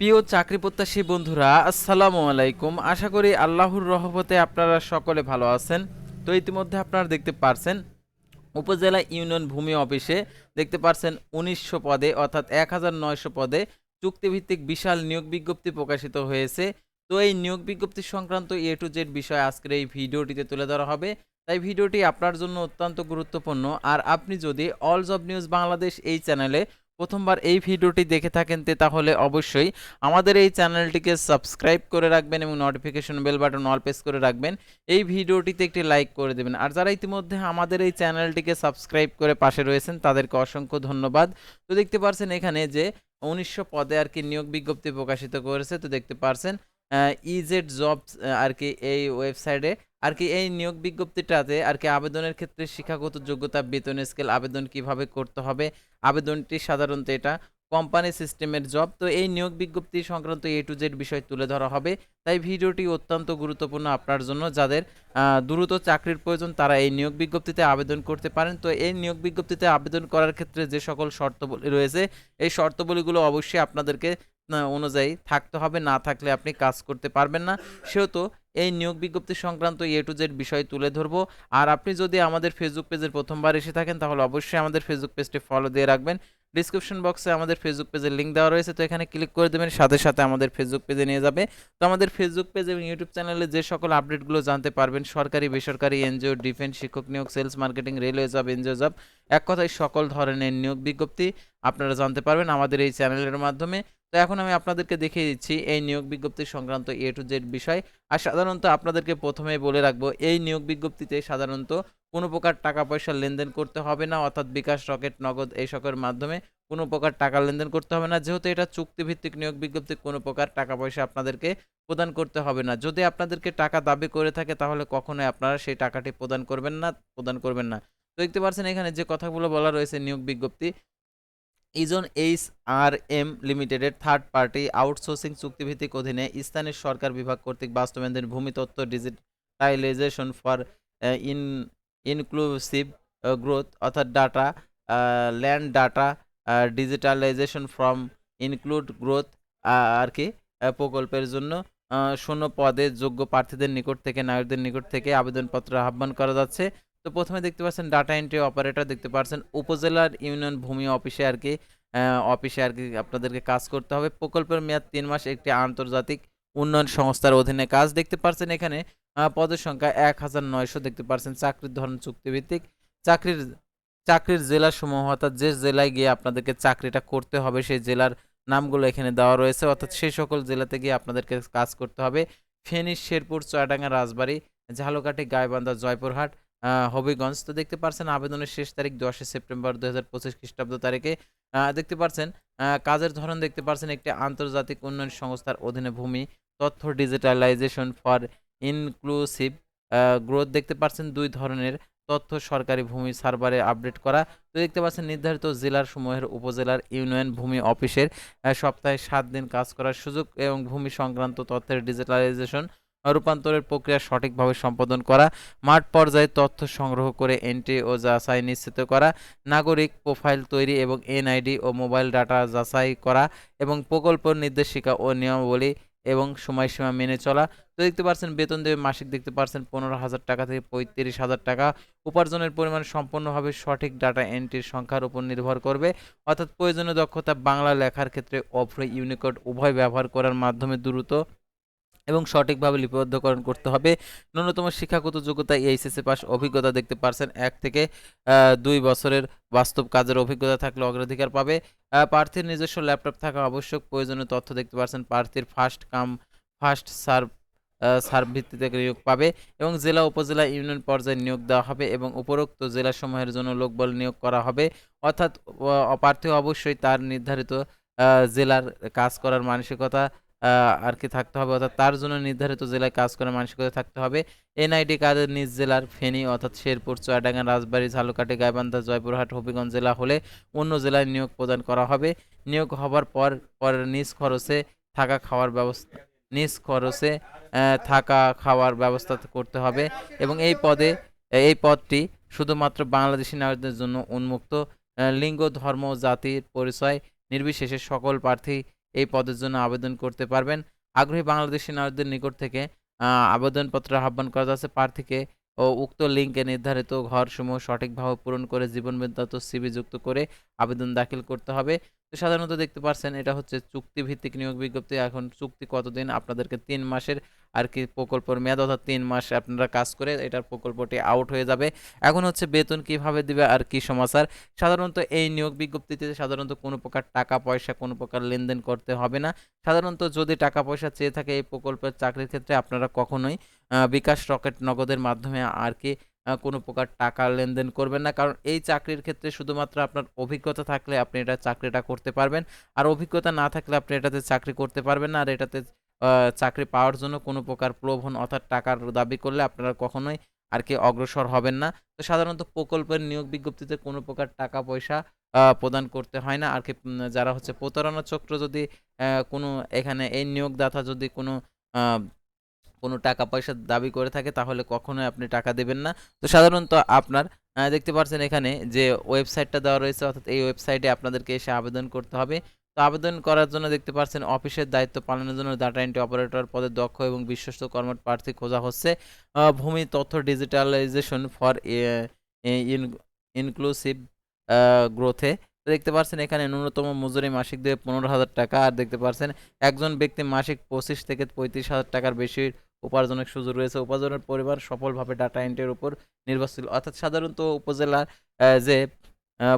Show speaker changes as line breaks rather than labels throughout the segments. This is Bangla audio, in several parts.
প্রিয় চাকরি প্রত্যাশী বন্ধুরা, আসসালামু আলাইকুম। আশা করি আল্লাহর রহমতে আপনারা সকলে ভালো আছেন। তো ইতিমধ্যে আপনারা দেখতে পারছেন, উপজেলা ইউনিয়ন ভূমি অফিসে দেখতে পারছেন উনিশশো পদে, অর্থাৎ এক হাজার নয়শো পদে চুক্তিভিত্তিক বিশাল নিয়োগ বিজ্ঞপ্তি প্রকাশিত হয়েছে। তো এই নিয়োগ বিজ্ঞপ্তি সংক্রান্ত এ টু জেড বিষয় আজকের এই ভিডিওটিতে তুলে ধরা হবে। তাই ভিডিওটি আপনার জন্য অত্যন্ত গুরুত্বপূর্ণ। আর আপনি যদি অল জব নিউজ বাংলাদেশ এই চ্যানেলে প্রথমবার এই ভিডিওটি দেখে থাকেন তে তাহলে অবশ্যই আমাদের এই চ্যানেলটিকে সাবস্ক্রাইব করে রাখবেন এবং notification bell button all press করে রাখবেন। এই ভিডিওটিতে একটি লাইক করে দেবেন। আর যারা ইতিমধ্যে আমাদের এই চ্যানেলটিকে সাবস্ক্রাইব করে পাশে রয়েছেন, তাদেরকে অসংখ্য ধন্যবাদ। তো দেখতে পারছেন এখানে যে উনিশশো পদে আর কি নিয়োগ বিজ্ঞপ্তি প্রকাশিত করেছে, তো দেখতে পারছেন ইজেড জবস আর কি এই ওয়েবসাইটে আর কি এই নিয়োগ বিজ্ঞপ্তিটাতে আর কি আবেদনের ক্ষেত্রে শিক্ষাগত যোগ্যতা, বেতন স্কেল আবেদন কীভাবে করতে হবে? আবেদনটি সাধারণত এটা কোম্পানি সিস্টেমের জব তো এই নিয়োগ বিজ্ঞপ্তি সংক্রান্ত এ টু জেড বিষয় তুলে ধরা হবে। তাই ভিডিওটি অত্যন্ত গুরুত্বপূর্ণ আপনার জন্য। যাদের দ্রুত চাকরির প্রয়োজন, তারা এই নিয়োগ বিজ্ঞপ্তিতে আবেদন করতে পারেন। তো এই নিয়োগ বিজ্ঞপ্তিতে আবেদন করার ক্ষেত্রে যে সকল শর্তাবলী রয়েছে, এই শর্তাবলীগুলো অবশ্যই আপনাদেরকে অনুযায়ী থাকতে হবে, না থাকলে আপনি কাজ করতে পারবেন না। সেহেতু এই নিয়োগ বিজ্ঞপ্তি সংক্রান্ত এ টু জেড বিষয় তুলে ধরবো। আর আপনি যদি আমাদের ফেসবুক পেজের প্রথমবার এসে থাকেন, তাহলে অবশ্যই আমাদের ফেসবুক পেজটি ফলো দিয়ে রাখবেন। ডিসক্রিপশন বক্সে আমাদের ফেসবুক পেজের লিঙ্ক দেওয়া রয়েছে, তো এখানে ক্লিক করে দেবেন, সাথে সাথে আমাদের ফেসবুক পেজে নিয়ে যাবে। তো আমাদের ফেসবুক পেজ এবং ইউটিউব চ্যানেলে যে সকল আপডেটগুলো জানতে পারবেন, সরকারি, বেসরকারি এনজিও ডিফেন্স শিক্ষক নিয়োগ sales marketing railway job NGO job এক কথায় সকল ধরনের নিয়োগ বিজ্ঞপ্তি আপনারা জানতে পারবেন আমাদের এই চ্যানেলের মাধ্যমে। তো এখন আমি আপনাদেরকে দেখিয়ে দিচ্ছি এই নিয়োগ বিজ্ঞপ্তি সংক্রান্ত এ টু জেড বিষয়। আর সাধারণত আপনাদেরকে প্রথমে বলে রাখব, এই নিয়োগ বিজ্ঞপ্তিতে সাধারণত কোনো প্রকার টাকা পয়সা লেনদেন করতে হবে না, অর্থাৎ বিকাশ, রকেট, নগদ এই সকলের মাধ্যমে কোনো প্রকার টাকা লেনদেন করতে হবে না। যেহেতু এটা চুক্তিভিত্তিক নিয়োগ বিজ্ঞপ্তি, কোনো প্রকার টাকা পয়সা আপনাদেরকে প্রদান করতে হবে না। যদি আপনাদেরকে টাকা দাবি করে থাকে, তাহলে কখনোই আপনারা সেই টাকাটি প্রদান করবেন না, প্রদান করবেন না। দেখতে পাচ্ছেন এখানে যে কথাগুলো বলা রয়েছে নিয়োগ বিজ্ঞপ্তি ইজন এইচ আর এম লিমিটেডের থার্ড পার্টি আউটসোর্সিং চুক্তিভিত্তিক অধীনে স্থানীয় সরকার বিভাগ কর্তৃক বাস্তবায়নের ভূমিতত্ত্ব digitalization for in, inclusive growth অর্থাৎ data land data digitalization from include growth আর কি প্রকল্পের জন্য শূন্য পদে যোগ্য প্রার্থীদের নিকট থেকে, নাগরিকদের নিকট থেকে আবেদনপত্র আহ্বান করা যাচ্ছে। তো প্রথমে দেখতে পাচ্ছেন ডাটা এন্ট্রি অপারেটর দেখতে পাচ্ছেন উপজেলার ইউনিয়ন ভূমি অফিসে আর কি অফিসে আর কি আপনাদেরকে কাজ করতে হবে। প্রকল্পের মেয়াদ তিন মাস, একটি আন্তর্জাতিক উন্নয়ন সংস্থার অধীনে কাজ। দেখতে পাচ্ছেন এখানে পদের সংখ্যা এক হাজার নয়শো। দেখতে পাচ্ছেন চাকরির ধরন চুক্তিভিত্তিক। চাকরির চাকরির জেলা সমূহ অর্থাৎ যে জেলায় গিয়ে আপনাদেরকে চাকরিটা করতে হবে, সেই জেলার নামগুলো এখানে দেওয়া রয়েছে। অর্থাৎ সেই সকল জেলাতে গিয়ে আপনাদেরকে কাজ করতে হবে। ফেনী, শেরপুর, চয়াডাঙ্গা, রাজবাড়ী, ঝালকাঠি, গাইবান্ধা, জয়পুরহাট হবিগঞ্জ। তো দেখতে পারছেন আবেদনের শেষ তারিখ দশই সেপ্টেম্বর দুই হাজার পঁচিশ খ্রিস্টাব্দ তারিখে। দেখতে পারছেন কাজের ধরন দেখতে পারছেন একটি আন্তর্জাতিক উন্নয়ন সংস্থার অধীনে ভূমি, তথ্য ডিজিটালাইজেশন ফর ইনক্লুসিভ গ্রোথ দেখতে পাচ্ছেন দুই ধরনের তথ্য সরকারি ভূমি সার্ভারে আপডেট করা। তো দেখতে পাচ্ছেন নির্ধারিত জেলার সমূহের উপজেলার ইউনিয়ন ভূমি অফিসের সপ্তাহে সাত দিন কাজ করার সুযোগ এবং ভূমি সংক্রান্ত তথ্যের ডিজিটালাইজেশন রূপান্তরের প্রক্রিয়া সঠিকভাবে সম্পাদন করা, মাঠ পর্যায়ে তথ্য সংগ্রহ করে এন্ট্রি ও যাচাই নিশ্চিত করা, নাগরিক প্রোফাইল তৈরি এবং এনআইডি ও মোবাইল ডাটা যাচাই করা এবং প্রকল্প নির্দেশিকা ও নিয়মাবলী এবং সময়সীমা মেনে চলা। তো দেখতে পাচ্ছেন, বেতন দেবে মাসিক দেখতে পাচ্ছেন পনেরো হাজার টাকা থেকে পঁয়ত্রিশ হাজার টাকা। উপার্জনের পরিমাণ সম্পূর্ণভাবে সঠিক ডাটা এন্ট্রির সংখ্যার উপর নির্ভর করবে। অর্থাৎ প্রয়োজনীয় দক্ষতা বাংলা লেখার ক্ষেত্রে অফ্র ইউনিকোড উভয় ব্যবহার করার মাধ্যমে দ্রুত এবং সঠিকভাবে লিপিবদ্ধকরণ করতে হবে। ন্যূনতম শিক্ষাগত যোগ্যতা এইচএসসি পাস অভিজ্ঞতা দেখতে পারছেন এক থেকে দুই বছরের বাস্তব কাজের অভিজ্ঞতা থাকলে অগ্রাধিকার পাবে। প্রার্থীর নিজস্ব ল্যাপটপ থাকা আবশ্যক। প্রয়োজনীয় তথ্য দেখতে পারছেন প্রার্থীর first come, first serve serve ভিত্তিতে নিয়োগ পাবে এবং জেলা, উপজেলা, ইউনিয়ন পর্যায়ে নিয়োগ দেওয়া হবে এবং উপরোক্ত জেলাসমূহের জন্য লোকবল নিয়োগ করা হবে। অর্থাৎ প্রার্থী অবশ্যই তার নির্ধারিত জেলার কাজ করার মানসিকতা আর কি থাকতে হবে, অর্থাৎ তার জন্য নির্ধারিত জেলায় কাজ করার মানসিকতা থাকতে হবে। এনআইডি কার্ডের নিজ জেলার ফেনী, অর্থাৎ শেরপুর, চুয়াডাঙ্গা, রাজবাড়ী, ঝালকাঠি, গাইবান্ধা জয়পুরহাট হবিগঞ্জ জেলা হলে অন্য জেলায় নিয়োগ প্রদান করা হবে। নিয়োগ হবার পর পর নিজ খরচে থাকা খাওয়ার ব্যবস্থা, নিজ খরচে থাকা খাওয়ার ব্যবস্থা করতে হবে এবং এই পদে, এই পদটি শুধুমাত্র বাংলাদেশি নাগরিকদের জন্য উন্মুক্ত লিঙ্গ, ধর্ম জাতির পরিচয় নির্বিশেষে সকল প্রার্থী এই পদের জন্য আবেদন করতে পারবেন। আগ্রহী বাংলাদেশি নাগরিকদের নিকট থেকে আবেদনপত্র আহ্বান করা যাচ্ছে। প্রার্থীকে ও উক্ত লিঙ্কে নির্ধারিত ঘরসমূহ সঠিকভাবে পূরণ করে জীবন বৃত্তান্ত সিবি যুক্ত করে আবেদন দাখিল করতে হবে। তো সাধারণত দেখতে পাচ্ছেন এটা হচ্ছে চুক্তিভিত্তিক নিয়োগ বিজ্ঞপ্তি। এখন চুক্তি কতদিন? আপনাদেরকে তিন মাসের আর কি প্রকল্পের মেয়াদ অর্থাৎ তিন মাস আপনারা কাজ করে এটার প্রকল্পটি আউট হয়ে যাবে। এখন হচ্ছে বেতন কীভাবে দিবে আর কি সমাচার? সাধারণত এই নিয়োগ বিজ্ঞপ্তিতে সাধারণত কোনো প্রকার টাকা পয়সা, কোনো প্রকার লেনদেন করতে হবে না। সাধারণত যদি টাকা পয়সা চেয়ে থাকে এই প্রকল্পের চাকরির ক্ষেত্রে আপনারা কখনোই বিকাশ রকেট নগদের মাধ্যমে আর কি কোনো প্রকার টাকা লেনদেন করবেন না। কারণ এই চাকরির ক্ষেত্রে শুধুমাত্র আপনার অভিজ্ঞতা থাকলে আপনি এটা চাকরিটা করতে পারবেন। আর অভিজ্ঞতা না থাকলে আপনি এটাতে চাকরি করতে পারবেন না। আর এটাতে চাকরি পাওয়ার জন্য কোনো প্রকার প্রলোভন অর্থাৎ টাকার দাবি করলে আপনারা কখনোই আর কি অগ্রসর হবেন না। তো সাধারণত প্রকল্পের নিয়োগ বিজ্ঞপ্তিতে কোনো প্রকার টাকা পয়সা প্রদান করতে হয় না। আর কি যারা হচ্ছে প্রতারণা চক্র যদি কোনো এখানে এই নিয়োগদাতা যদি কোনো কোনো টাকা পয়সা দাবি করে থাকে, তাহলে কখনোই আপনি টাকা দেবেন না। তো সাধারণত আপনার দেখতে পাচ্ছেন এখানে যে ওয়েবসাইটটা দেওয়া রয়েছে, অর্থাৎ এই ওয়েবসাইটে আপনাদেরকে এসে আবেদন করতে হবে। তো আবেদন করার জন্য দেখতে পাচ্ছেন অফিসের দায়িত্ব পালনের জন্য ডাটা এন্ট্রি অপারেটর পদে দক্ষ এবং বিশ্বস্ত কর্মঠ প্রার্থী খোঁজা হচ্ছে। ভূমি তথ্য ডিজিটালাইজেশন ফর ইনক্লুসিভ গ্রোথে দেখতে পাচ্ছেন এখানে ন্যূনতম মজুরি মাসিক দেবে পনেরো হাজার টাকা, আর দেখতে পাচ্ছেন একজন ব্যক্তি মাসিক পঁচিশ থেকে পঁয়ত্রিশ হাজার টাকার বেশি উপার্জনের সুযোগ রয়েছে। উপার্জনের পরিমাণ সফলভাবে ডাটা এন্ট্রির উপর নির্ভরশীল। অর্থাৎ সাধারণত উপজেলার যে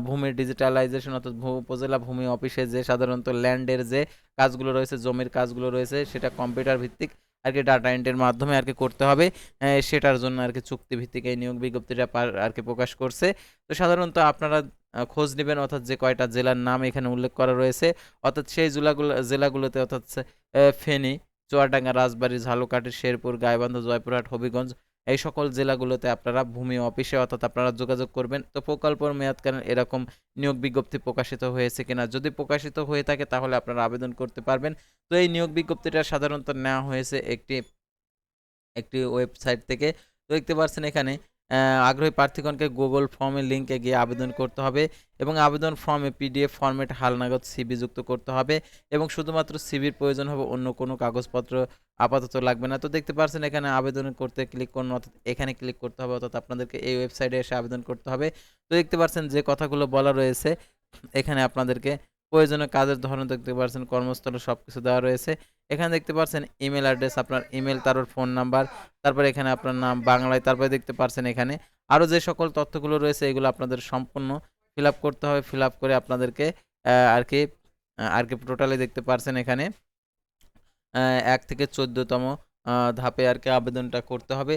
ভূমির ডিজিটালাইজেশন অর্থাৎ উপজেলা ভূমি অফিসে যে, সাধারণত ল্যান্ডের যে, কাজগুলো রয়েছে, জমির কাজগুলো রয়েছে, সেটা কম্পিউটার ভিত্তিক আর কি ডাটা এন্ট্রির মাধ্যমে আর কি করতে হবে। সেটার জন্য আর কি চুক্তিভিত্তিক এই নিয়োগ বিজ্ঞপ্তিটা আর কি প্রকাশ করছে। তো সাধারণত আপনারা খোঁজ নেবেন অর্থাৎ যে কয়টা জেলার নাম এখানে উল্লেখ করা রয়েছে। অর্থাৎ সেই জেলাগুলো, জেলাগুলোতে অর্থাৎ ফেনী চুয়াডাঙ্গা, রাজবাড়ি, ঝালকাঠি, শেরপুর, গাইবান্ধা, জয়পুরহাট, হবিগঞ্জ এই সকল জেলাগুলোতে আপনারা ভূমি অফিসে অর্থাৎ আপনারা যোগাযোগ করবেন। তো প্রকল্পের মেয়াদকালীন এরকম নিয়োগ বিজ্ঞপ্তি প্রকাশিত হয়েছে কিনা যদি প্রকাশিত হয়ে থাকে তাহলে আপনারা আবেদন করতে পারবেন। তো এই নিয়োগ বিজ্ঞপ্তিটা সাধারণত নেওয়া হয়েছে একটি একটি ওয়েবসাইট থেকে। তো দেখতে পাচ্ছেন এখানে আগ্রহী প্রার্থীগণকে গুগল ফর্মের লিঙ্কে গিয়ে আবেদন করতে হবে এবং আবেদন ফর্মে পিডিএফ ফরম্যাট হালনাগদ সিবি যুক্ত করতে হবে এবং শুধুমাত্র সিবির প্রয়োজন হবে অন্য কোনো কাগজপত্র আপাতত লাগবে না। তো দেখতে পাচ্ছেন এখানে আবেদন করতে ক্লিক করুন, অর্থাৎ এখানে ক্লিক করতে হবে, অর্থাৎ আপনাদেরকে এই ওয়েবসাইটে এসে আবেদন করতে হবে। তো দেখতে পাচ্ছেন যে কথাগুলো বলা রয়েছে, এখানে আপনাদেরকে প্রয়োজনীয় কাজের ধরন দেখতে পাচ্ছেন কর্মস্থলে সব কিছু দেওয়া রয়েছে। এখানে দেখতে পাচ্ছেন ইমেল অ্যাড্রেস আপনার ইমেল তারপর ফোন নাম্বার তারপরে এখানে আপনার নাম, বাংলায় তারপরে দেখতে পাচ্ছেন এখানে। আরও যে সকল তথ্যগুলো রয়েছে, এগুলো আপনাদের সম্পূর্ণ ফিল করতে হবে ফিল করে আপনাদেরকে আর কি আর কি টোটালি দেখতে পারছেন এখানে। এক থেকে চোদ্দতম ধাপে আর কি আবেদনটা করতে হবে।